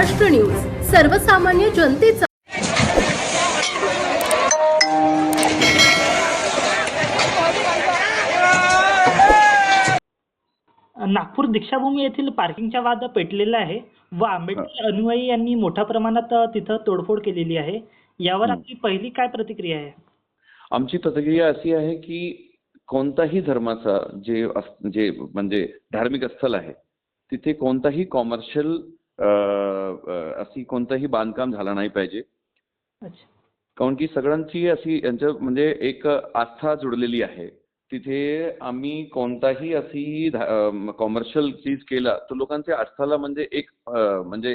Maharashtra news सर्वसामान्य जनतेचा नागपूर दीक्षाभूमी येथील पार्किंगचा वाद पेटलेला आहे व आंबेडकर अनुयायी यांनी मोठ्या प्रमाणात तिथं तोडफोड केलेली आहे. यावर हं. आपली पहिली काय प्रतिक्रिया आहे? आमची प्रतिक्रिया अशी आहे की कोणताही धर्माचा जे जे म्हणजे धार्मिक स्थल आहे तिथे कोणताही कॉमर्शियल अशी कोणतंही बांधकाम झालं नाही पाहिजे. कारण की सगळ्यांची अशी यांच्या म्हणजे एक आस्था जुडलेली आहे. तिथे आम्ही कोणताही अशी कॉमर्शियल चीज केला तर लोकांच्या आस्थाला म्हणजे एक म्हणजे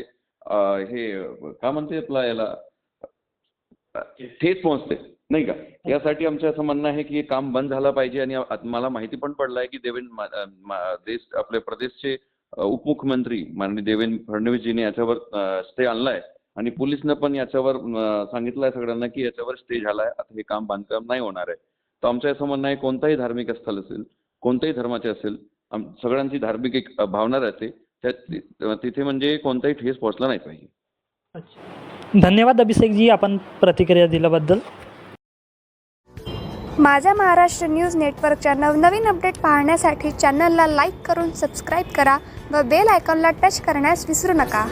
हे काय म्हणते आपला याला ठेच पोहोचते नाही का? यासाठी आमचं असं म्हणणं आहे की हे काम बंद झालं पाहिजे आणि मला माहिती पण पडलं आहे की देवेंद्र देश आपले प्रदेशचे उपमुख्यमंत्री माननीय देवेंद्र फडणवीसजीने याच्यावर स्टे आणलाय. आणि पोलिसनं पण याच्यावर सांगितलंय सगळ्यांना की याच्यावर स्टे झालाय. आता हे काम बांधकाम नाही होणार आहे. तर आमचं असं म्हणणं आहे कोणताही धार्मिक स्थळ असेल कोणत्याही धर्माचे असेल सगळ्यांची धार्मिक एक भावना राहते. त्यात तिथे म्हणजे कोणताही ठेस पोहोचला नाही पाहिजे. धन्यवाद अभिषेकजी आपण प्रतिक्रिया दिल्याबद्दल. माझा महाराष्ट्र न्यूज नेटवर्कच्या नवनवीन अपडेट पाहण्यासाठी चॅनलला लाईक करून सबस्क्राईब करा व बेल आयकॉनला टच करण्यास विसरू नका.